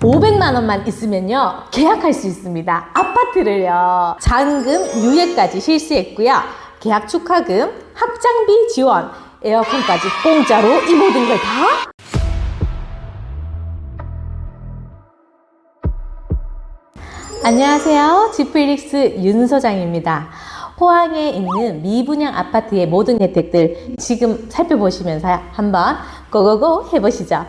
500만 원만 있으면요 계약할 수 있습니다. 아파트를요 잔금 유예까지 실시했고요. 계약 축하금, 학장비 지원, 에어컨까지 공짜로 이 모든 걸 다 안녕하세요. 지플릭스 윤 소장입니다. 포항에 있는 미분양 아파트의 모든 혜택들 지금 살펴보시면서 한번 고고고 해보시죠.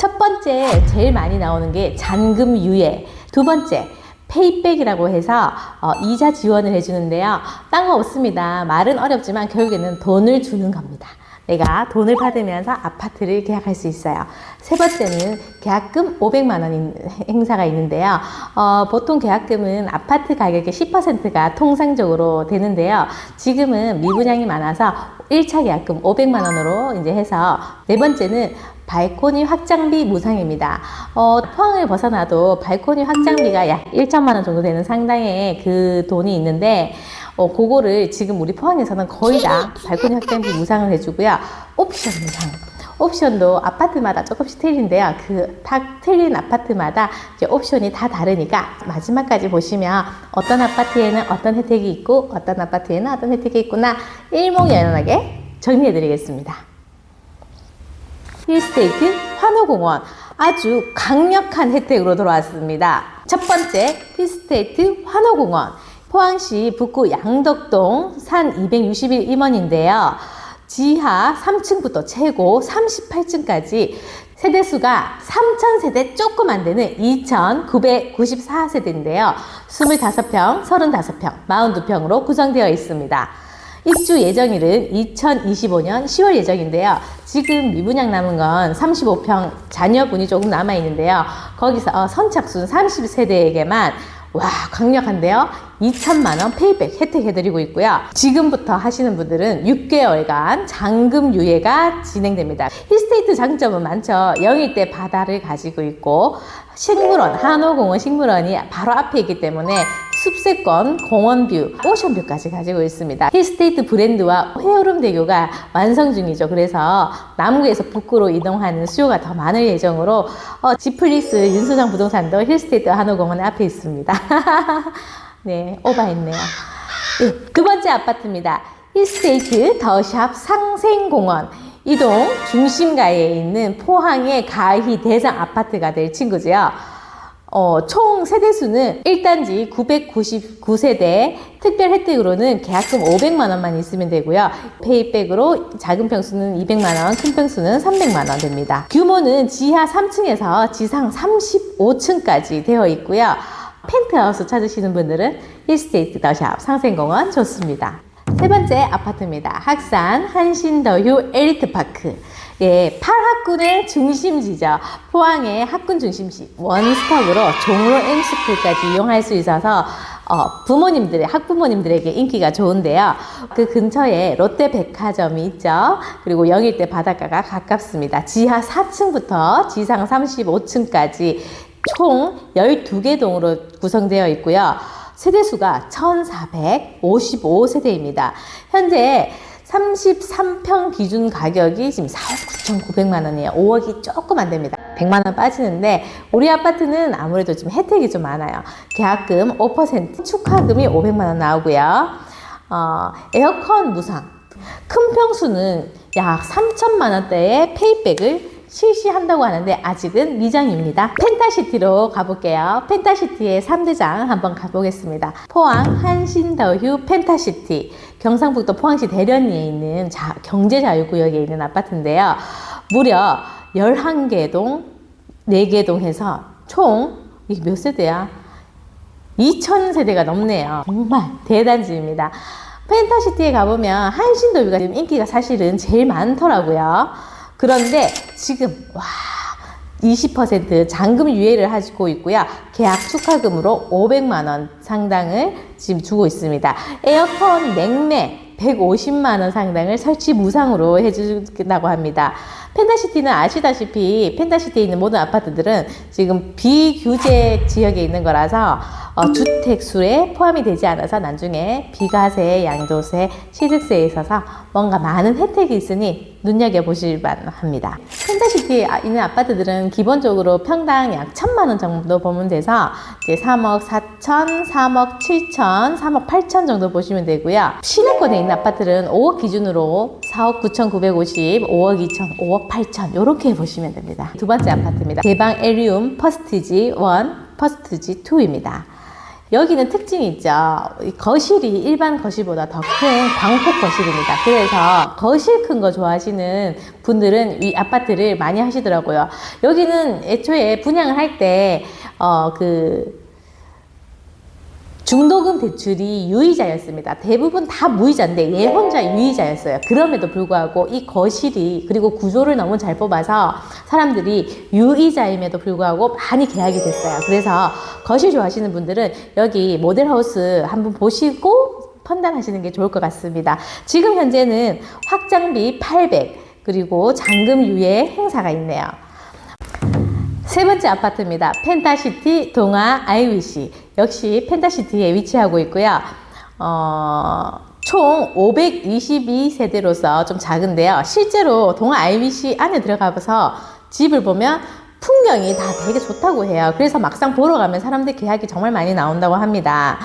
네. 첫 번째 제일 많이 나오는 게 잔금 유예. 두 번째 페이백이라고 해서 어, 이자 지원을 해주는데요. 딴 거 없습니다. 말은 어렵지만 결국에는 돈을 주는 겁니다. 내가 돈을 받으면서 아파트를 계약할 수 있어요. 세 번째는 계약금 500만 원 행사가 있는데요. 어, 보통 계약금은 아파트 가격의 10%가 통상적으로 되는데요. 지금은 미분양이 많아서 1차 계약금 500만 원으로 이제 해서 네 번째는 발코니 확장비 무상입니다. 어, 포항을 벗어나도 발코니 확장비가 약 1천만 원 정도 되는 상당의 그 돈이 있는데 어, 그거를 지금 우리 포항에서는 거의 다 발코니 확장비 무상을 해주고요. 옵션 무상. 옵션도 아파트마다 조금씩 틀린데요. 그 다 틀린 아파트마다 이제 옵션이 다 다르니까 마지막까지 보시면 어떤 아파트에는 어떤 혜택이 있고 어떤 아파트에는 어떤 혜택이 있구나 일목요연하게 정리해 드리겠습니다. 힐스테이트 환호공원 아주 강력한 혜택으로 돌아왔습니다. 첫 번째 힐스테이트 환호공원 포항시 북구 양덕동 산 261 임원인데요. 지하 3층부터 최고 38층까지 세대수가 3,000세대 조금 안 되는 2,994세대인데요. 25평, 35평, 42평으로 구성되어 있습니다. 입주 예정일은 2025년 10월 예정인데요. 지금 미분양 남은 건 35평 자녀분이 조금 남아 있는데요. 거기서 어, 선착순 30세대에게만 와 강력한데요. 2천만 원 페이백 혜택 해드리고 있고요. 지금부터 하시는 분들은 6개월간 잔금 유예가 진행됩니다. 힐스테이트 장점은 많죠. 영일 대 바다를 가지고 있고 식물원 한호공원 식물원이 바로 앞에 있기 때문에 숲세권, 공원뷰, 오션뷰까지 가지고 있습니다. 힐스테이트 브랜드와 회오름 대교가 완성 중이죠. 그래서 남구에서 북구로 이동하는 수요가 더 많을 예정으로 어, 지플리스 윤소장 부동산도 힐스테이트 한호공원 앞에 있습니다. 네, 오바했네요. 네, 두 번째 아파트입니다. 힐스테이트 더샵 상생공원. 이동 중심가에 있는 포항의 가히 대상 아파트가 될 친구지요. 어, 총 세대수는 1단지 999세대, 특별 혜택으로는 계약금 500만 원만 있으면 되고요. 페이백으로 작은 평수는 200만 원, 큰 평수는 300만 원 됩니다. 규모는 지하 3층에서 지상 35층까지 되어 있고요. 펜트하우스 찾으시는 분들은 힐스테이트 더샵 상생공원 좋습니다. 세 번째 아파트입니다. 학산 한신더휴 엘리트파크. 예, 팔학군의 중심지죠. 포항의 학군 중심지 원스톱으로 종로 M스쿨까지 이용할 수 있어서 어, 부모님들의 학부모님들에게 인기가 좋은데요. 그 근처에 롯데백화점이 있죠. 그리고 영일대 바닷가가 가깝습니다. 지하 4층부터 지상 35층까지 총 12개 동으로 구성되어 있고요. 세대수가 1,455세대입니다. 현재 33평 기준 가격이 지금 4억 9,900만 원이에요. 5억이 조금 안 됩니다. 100만 원 빠지는데 우리 아파트는 아무래도 좀 혜택이 좀 많아요. 계약금 5% 축하금이 500만 원 나오고요. 어, 에어컨 무상. 큰 평수는 약 3천만 원대의 페이백을 실시한다고 하는데 아직은 미정입니다. 펜타시티로 가볼게요. 펜타시티의 3대장 한번 가보겠습니다. 포항 한신더휴 펜타시티. 경상북도 포항시 대련리에 있는 자, 경제자유구역에 있는 아파트인데요. 무려 11개 동, 4개 동 해서 총, 이게 몇 세대야? 2,000세대가 넘네요. 정말 대단지입니다. 펜타시티에 가보면 한신더뷰가 지금 인기가 사실은 제일 많더라고요. 그런데 지금 와 20% 잔금 유예를 하고 있고요. 계약 축하금으로 500만 원 상당을 지금 주고 있습니다. 에어컨 냉매 150만 원 상당을 설치 무상으로 해준다고 합니다. 펜타시티는 아시다시피 펜타시티에 있는 모든 아파트들은 지금 비규제 지역에 있는 거라서 어, 주택 수에 포함이 되지 않아서 나중에 비과세, 양도세, 취득세에 있어서 뭔가 많은 혜택이 있으니 눈여겨보실 만 합니다. 펜타시티에 아- 있는 아파트들은 기본적으로 평당 약 천만 원 정도 보면 돼서 이제 3억 4천, 3억 7천, 3억 8천 정도 보시면 되고요. 시내권에 있는 아파트는 5억 기준으로 4억 9천 950, 5억 2천, 5억 8천 이렇게 보시면 됩니다. 두 번째 아파트입니다. 개방 에리움 퍼스트지 1, 퍼스트지 2입니다. 여기는 특징이 있죠. 이 거실이 일반 거실보다 더 큰 광폭 거실입니다. 그래서 거실 큰 거 좋아하시는 분들은 이 아파트를 많이 하시더라고요. 여기는 애초에 분양을 할 때, 어, 그, 중도금 대출이 유의자였습니다. 대부분 다 무이자인데 얘 혼자 유의자였어요. 그럼에도 불구하고 이 거실이 그리고 구조를 너무 잘 뽑아서 사람들이 유의자임에도 불구하고 많이 계약이 됐어요. 그래서 거실 좋아하시는 분들은 여기 모델하우스 한번 보시고 판단하시는 게 좋을 것 같습니다. 지금 현재는 확장비 800 그리고 잔금 유예 행사가 있네요. 세 번째 아파트입니다. 펜타시티 동아 IWC. 역시 펜타시티에 위치하고 있고요. 어, 총 522세대로서 좀 작은데요. 실제로 동아 IWC 안에 들어가서 집을 보면 풍경이 다 되게 좋다고 해요. 그래서 막상 보러 가면 사람들 계약이 정말 많이 나온다고 합니다.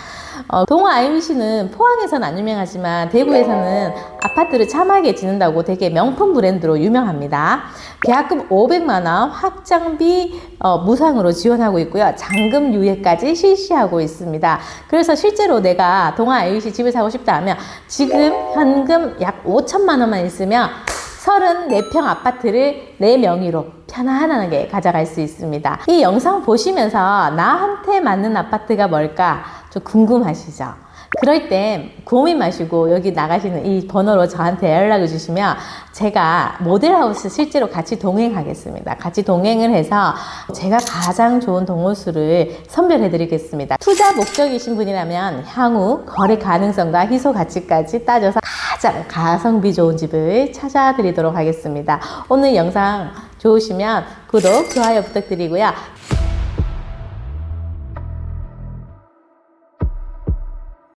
어, 동아 IWC는 포항에서는 안 유명하지만 대구에서는 아파트를 참하게 짓는다고 되게 명품 브랜드로 유명합니다. 계약금 500만 원, 확장비 어, 무상으로 지원하고 있고요. 잔금 유예까지 실시하고 있습니다. 그래서 실제로 내가 동아 IWC 집을 사고 싶다 하면 지금 현금 약 5천만 원만 있으면 34평 아파트를 내 명의로 편안하게 가져갈 수 있습니다. 이 영상 보시면서 나한테 맞는 아파트가 뭘까 좀 궁금하시죠? 그럴 때 고민 마시고 여기 나가시는 이 번호로 저한테 연락을 주시면 제가 모델하우스 실제로 같이 동행하겠습니다. 같이 동행을 해서 제가 가장 좋은 동호수를 선별해 드리겠습니다. 투자 목적이신 분이라면 향후 거래 가능성과 희소 가치까지 따져서 가장 가성비 좋은 집을 찾아드리도록 하겠습니다. 오늘 영상 좋으시면 구독, 좋아요 부탁드리고요.